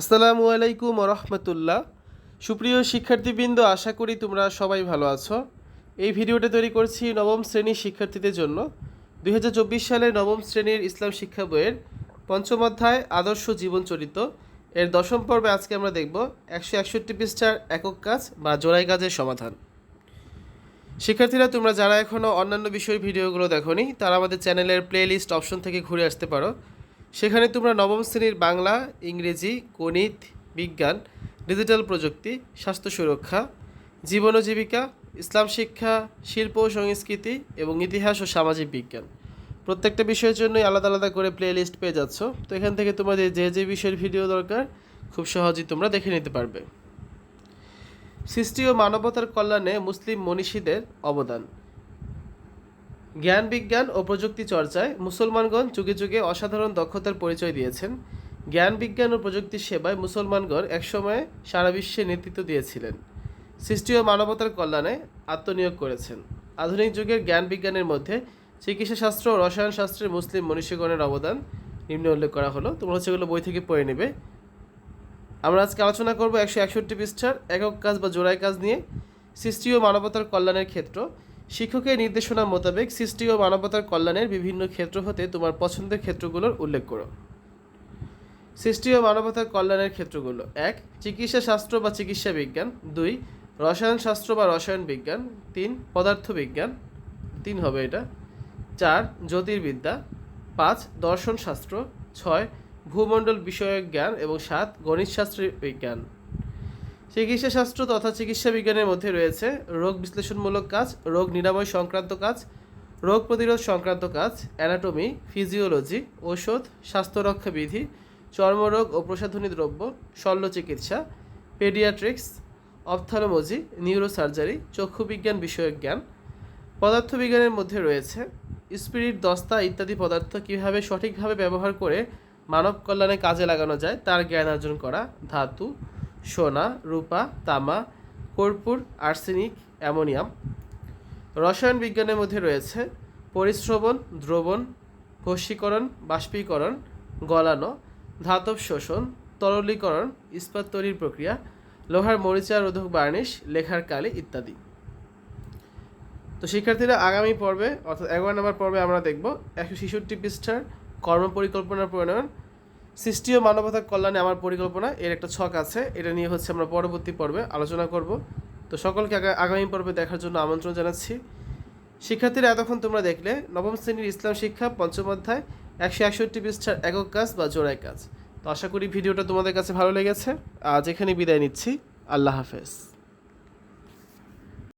আসসালামু আলাইকুম রহমতুল্লাহ সুপ্রিয় শিক্ষার্থীবৃন্দ, আশা করি তোমরা সবাই ভালো আছো। এই ভিডিওটা তৈরি করছি নবম শ্রেণির শিক্ষার্থীদের জন্য। দুই হাজার চব্বিশ সালে নবম শ্রেণির ইসলাম শিক্ষা বইয়ের পঞ্চম অধ্যায়, আদর্শ জীবন চরিত এর দশম পর্বে আজকে আমরা দেখব একশো একষট্টি পৃষ্ঠার একক কাজ বা জোড়াই কাজের সমাধান। শিক্ষার্থীরা, তোমরা যারা এখনও অন্যান্য বিষয়ের ভিডিওগুলো দেখোনি, তারা আমাদের চ্যানেলের প্লেলিস্ট অপশন থেকে ঘুরে আসতে পারো। সেখানে তোমরা নবম শ্রেণির বাংলা, ইংরেজি, গণিত, বিজ্ঞান, ডিজিটাল প্রযুক্তি, স্বাস্থ্য সুরক্ষা, জীবন ও জীবিকা, ইসলাম শিক্ষা, শিল্প ও সংস্কৃতি এবং ইতিহাস ও সামাজিক বিজ্ঞান। প্রত্যেকটা বিষয়ের জন্যই আলাদা আলাদা করে প্লে লিস্ট পেয়ে যাচ্ছ। তো এখান থেকে তোমাদের যে যে বিষয়ের ভিডিও দরকার, খুব সহজেই তোমরা দেখে নিতে পারবে। সৃষ্টি ও মানবতার কল্যাণে মুসলিম মনীষীদের অবদান। জ্ঞান বিজ্ঞান ও প্রযুক্তি চর্চায় মুসলমানগণ যুগে যুগে অসাধারণ দক্ষতার পরিচয় দিয়েছেন। জ্ঞান বিজ্ঞান ও প্রযুক্তির সেবায় মুসলমানগণ একসময়ে সারা বিশ্বে নেতৃত্ব দিয়েছিলেন। সৃষ্টি ও মানবতার কল্যাণে আত্মনিয়োগ করেছেন। আধুনিক যুগের জ্ঞান বিজ্ঞানের মধ্যে চিকিৎসা শাস্ত্র ও রসায়ন শাস্ত্রের মুসলিম মনীষীগণের অবদান নিম্নে উল্লেখ করা হলো। তোমরা এগুলো বই থেকে পড়ে নেবে। আমরা আজকে আলোচনা করব একশো একষট্টি পৃষ্ঠার একক কাজ বা জোড়াই কাজ নিয়ে। সৃষ্টি ও মানবতার কল্যাণের ক্ষেত্র। শিক্ষকের নির্দেশনা মোতাবেক সৃষ্টি ও মানবতার কল্যাণের বিভিন্ন ক্ষেত্র হতে তোমার পছন্দের ক্ষেত্রগুলোর উল্লেখ করো। সৃষ্টি ও মানবতার কল্যাণের ক্ষেত্রগুলো। এক, চিকিৎসা শাস্ত্র বা চিকিৎসা বিজ্ঞান। দুই, রসায়ন শাস্ত্র বা রসায়ন বিজ্ঞান। তিন পদার্থ বিজ্ঞান তিন হবে এটা। চার, জ্যোতির্বিদ্যা। পাঁচ দর্শন শাস্ত্র ছয়, ভূমণ্ডল বিষয়ক জ্ঞান। এবং সাত গণিতশাস্ত্রের বিজ্ঞান। চিকিৎসা শাস্ত্র তথা চিকিৎসা বিজ্ঞানের মধ্যে রয়েছে রোগ বিশ্লেষণমূলক কাজ, রোগ নিরাময় সংক্রান্ত কাজ, রোগ প্রতিরোধ সংক্রান্ত কাজ অ্যানাটমি ফিজিওলজি ঔষধ স্বাস্থ্য রক্ষা বিধি চর্মরোগ ও প্রসাধনী দ্রব্য শল্য চিকিৎসা পেডিয়াট্রিক্স অপথালমোজি নিউরোসার্জারি চক্ষুবিজ্ঞান বিষয়ক জ্ঞান পদার্থবিজ্ঞানের মধ্যে রয়েছে স্পিরিট দস্তা ইত্যাদি পদার্থ কীভাবে সঠিকভাবে ব্যবহার করে মানব কল্যাণে কাজে লাগানো যায়, তার জ্ঞান অর্জন করা, ধাতু সোনা, রূপা, তামা, কর্পূর, আর্সেনিক, অ্যামোনিয়াম। রসায়ন বিজ্ঞানের মধ্যে রয়েছে পরিশ্রবণ, দ্রবণ, ভস্মীকরণ, বাষ্পীকরণ, গলানো, ধাতব শোষণ, তরলীকরণ, ইস্পাত তৈরির প্রক্রিয়া, লোহার মরিচা, রোধক বার্নিশ, লেখার কালি ইত্যাদি। তো শিক্ষার্থীরা আগামী পর্বে, অর্থাৎ এগারো নম্বর পর্বে আমরা দেখব একশো ছেষট্টি পৃষ্ঠার কর্ম কর্মপরিকল্পনা প্রণয়ন সৃষ্টি ও মানবতার কল্যাণে আমার পরিকল্পনা, এর একটা ছক আছে। এটা নিয়ে হচ্ছে আমরা পরবর্তী পর্বে আলোচনা করব। তো সকলকে আগা- আগামী পর্বে দেখার জন্য আমন্ত্রণ জানাচ্ছি। শিক্ষার্থীরা, এতক্ষণ তোমরা দেখলে নবম শ্রেণির ইসলাম শিক্ষা, পঞ্চম অধ্যায়, একশো একষট্টি পৃষ্ঠার একক কাজ বা জোড়াই কাজ। তো আশা করি ভিডিওটা তোমাদের কাছে ভালো লেগেছে। আজ এখানে বিদায় নিচ্ছি। আল্লাহ হাফেজ।